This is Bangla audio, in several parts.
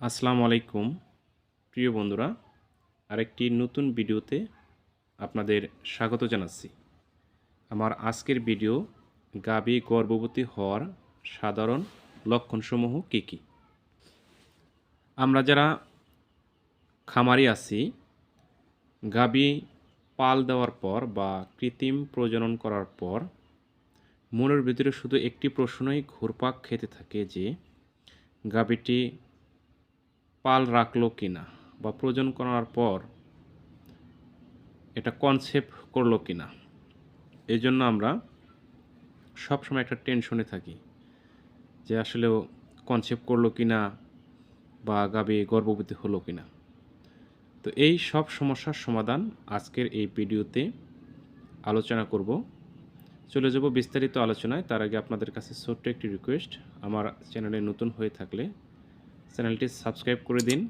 আসসালামু আলাইকুম, প্রিয় বন্ধুরা। আরেকটি নতুন ভিডিওতে আপনাদের স্বাগত জানাচ্ছি। আমার আজকের ভিডিও গাবি গর্ভবতী হওয়ার সাধারণ লক্ষণসমূহ কী কী? আমরা যারা খামারি আছি গাবি পাল দেওয়ার পর বা কৃত্রিম প্রজনন করার পর মনের ভিতরে শুধু একটি প্রশ্নই ঘুরপাক খেতে থাকে যে গাবিটি পাল রাখল কি না বা প্রয়োজন করার পর এটা কনসেপ্ট করল কি না এই জন্য আমরা সবসময় একটা টেনশনে থাকি যে আসলে কনসেপ্ট করল কি না বা গাবি গর্ভবতী হলো কি না তো এই সব সমস্যার সমাধান আজকের এই ভিডিওতে আলোচনা করব। চলে যাব বিস্তারিত আলোচনায়। তার আগে আপনাদের কাছে ছোট্ট একটি রিকোয়েস্ট আমার চ্যানেলে নতুন হয়ে থাকলে চ্যানেলটি সাবস্ক্রাইব করে দিন,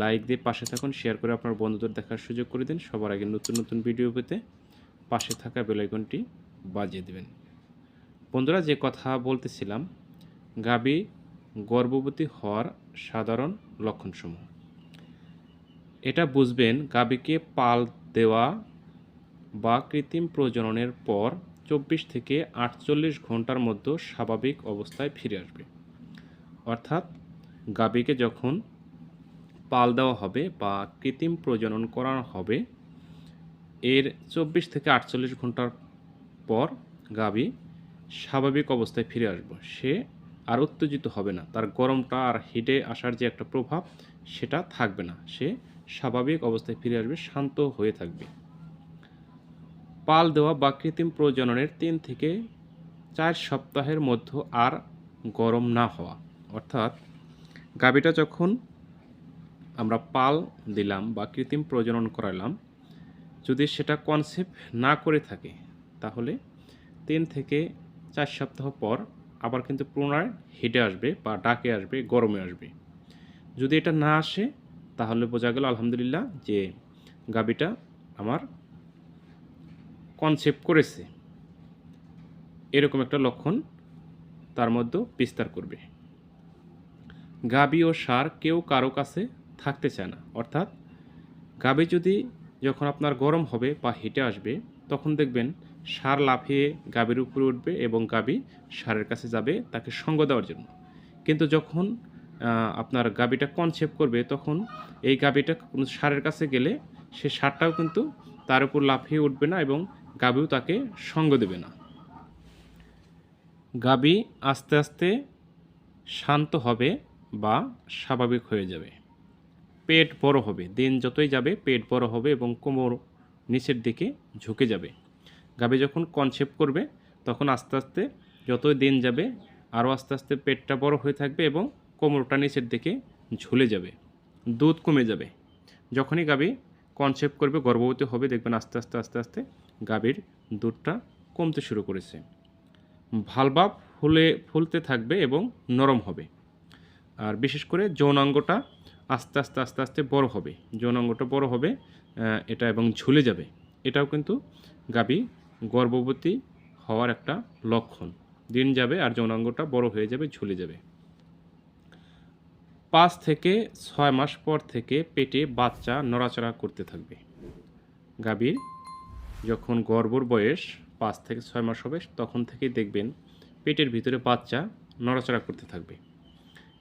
লাইক দিয়ে পাশে থাকুন, শেয়ার করে আপনার বন্ধুদের দেখার সুযোগ করে দিন, সবার আগে নতুন নতুন ভিডিও পেতে পাশে থাকা বেলাইকনটি বাজিয়ে দেবেন। বন্ধুরা, যে কথা বলতেছিলাম, গাবি গর্ভবতী হওয়ার সাধারণ লক্ষণসমূহ। এটা বুঝবেন, গাবিকে পাল দেওয়া বা কৃত্রিম প্রজননের পর চব্বিশ থেকে আটচল্লিশ ঘণ্টার মধ্যে স্বাভাবিক অবস্থায় ফিরে আসবে। অর্থাৎ গাভীকে যখন পাল দেওয়া হবে বা কৃত্রিম প্রজনন করানো হবে, এর চব্বিশ থেকে আটচল্লিশ ঘণ্টার পর গাভী স্বাভাবিক অবস্থায় ফিরে আসবে। সে আর উত্তেজিত হবে না। তার গরমটা আর হিটে আসার যে একটা প্রভাব, সেটা থাকবে না। সে স্বাভাবিক অবস্থায় ফিরে আসবে, শান্ত হয়ে থাকবে। পাল দেওয়া বা কৃত্রিম প্রজননের তিন থেকে চার সপ্তাহের মধ্যে আর গরম না হওয়া। অর্থাৎ গাভীটা যখন আমরা পাল দিলাম বা কৃত্রিম প্রজনন করালাম, যদি সেটা কনসেপ্ট না করে থাকে, তাহলে তিন থেকে চার সপ্তাহ পর আবার কিন্তু পুনরায় হিটে আসবে বা ডাকে আসবে, গরমে আসবে। যদি এটা না আসে, তাহলে বোঝা গেল আলহামদুলিল্লাহ যে গাভীটা আমার কনসেপ্ট করেছে। এরকম একটা লক্ষণ তার মধ্যে বিস্তার করবে। গাবি ও সার কেউ কারও কাছে থাকতে চায় না। অর্থাৎ গাবি যদি যখন আপনার গরম হবে বা হিটে আসবে, তখন দেখবেন সার লাফিয়ে গাবির উপরে উঠবে এবং গাবি সারের কাছে যাবে তাকে সঙ্গ দেওয়ার জন্য। কিন্তু যখন আপনার গাবিটা কনসেপ্ট করবে, তখন এই গাবিটা কোনো সারের কাছে গেলে সে সারটাও কিন্তু তার উপর লাফিয়ে উঠবে না এবং গাবিও তাকে সঙ্গ দেবে না। গাবি আস্তে আস্তে শান্ত হবে বা স্বাভাবিক হয়ে যাবে। পেট বড় হবে। দিন যতই যাবে, পেট বড় হবে এবং কোমর নিচের দিকে ঝুঁকে যাবে। গাভী যখন কনসেপ্ট করবে, তখন আস্তে আস্তে যতই দিন যাবে, আরও আস্তে আস্তে পেটটা বড় হয়ে থাকবে এবং কোমরটা নিচের দিকে ঝুলে যাবে, দুধ কমে যাবে। যখনই গাভী কনসেপ্ট করবে, গর্ভবতী হবে, দেখবেন আস্তে আস্তে আস্তে আস্তে গাভীর দুধটা কমতে শুরু করেছে। ভালভাব ফুলে, ফুলতে থাকবে এবং নরম হবে। আর বিশেষ করে যৌনাঙ্গটা আস্তে আস্তে আস্তে আস্তে বড় হবে। যৌনাঙ্গটা বড় হবে এটা এবং ঝুলে যাবে। এটাও কিন্তু গাবি গর্ভবতী হওয়ার একটা লক্ষণ। দিন যাবে আর যৌনাঙ্গটা বড় হয়ে যাবে, ঝুলে যাবে। পাঁচ থেকে ছয় মাস পর থেকে পেটে বাচ্চা নড়াচড়া করতে থাকবে। গাভীর যখন গর্ভর বয়স পাঁচ থেকে ছয় মাস হবে, তখন থেকেই দেখবেন পেটের ভিতরে বাচ্চা নড়াচড়া করতে থাকবে।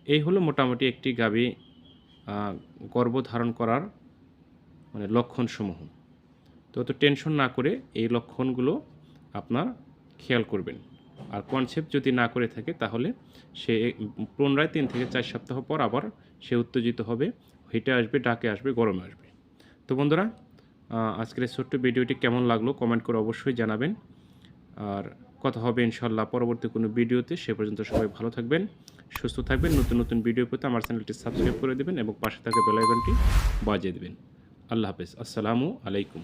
এই হলো মোটামুটি একটি গাভী গর্ভধারণ করার মানে লক্ষণসমূহ। তো অত টেনশন না করে এই লক্ষণগুলো আপনার খেয়াল করবেন। আর কনসেপ্ট যদি না করে থাকে তাহলে সে পুনরায় তিন থেকে চার সপ্তাহ পর আবার সে উত্তেজিত হবে, হেঁটে আসবে, ডাকে আসবে, গরমে আসবে। তো বন্ধুরা আজকের ছোট্ট ভিডিওটি কেমন লাগল কমেন্ট করে অবশ্যই জানাবেন। আর কথা হবে ইনশাল্লাহ পরবর্তী কোনো ভিডিওতে। সে পর্যন্ত সবাই ভালো থাকবেন, সুস্থ থাকবেন, নতুন নতুন ভিডিও পেতে আমার চ্যানেলটি সাবস্ক্রাইব করে দেবেন এবং পাশে থাকা বেলাইকনটি বাজিয়ে দেবেন। আল্লাহ হাফেজ। আসসালামু আলাইকুম।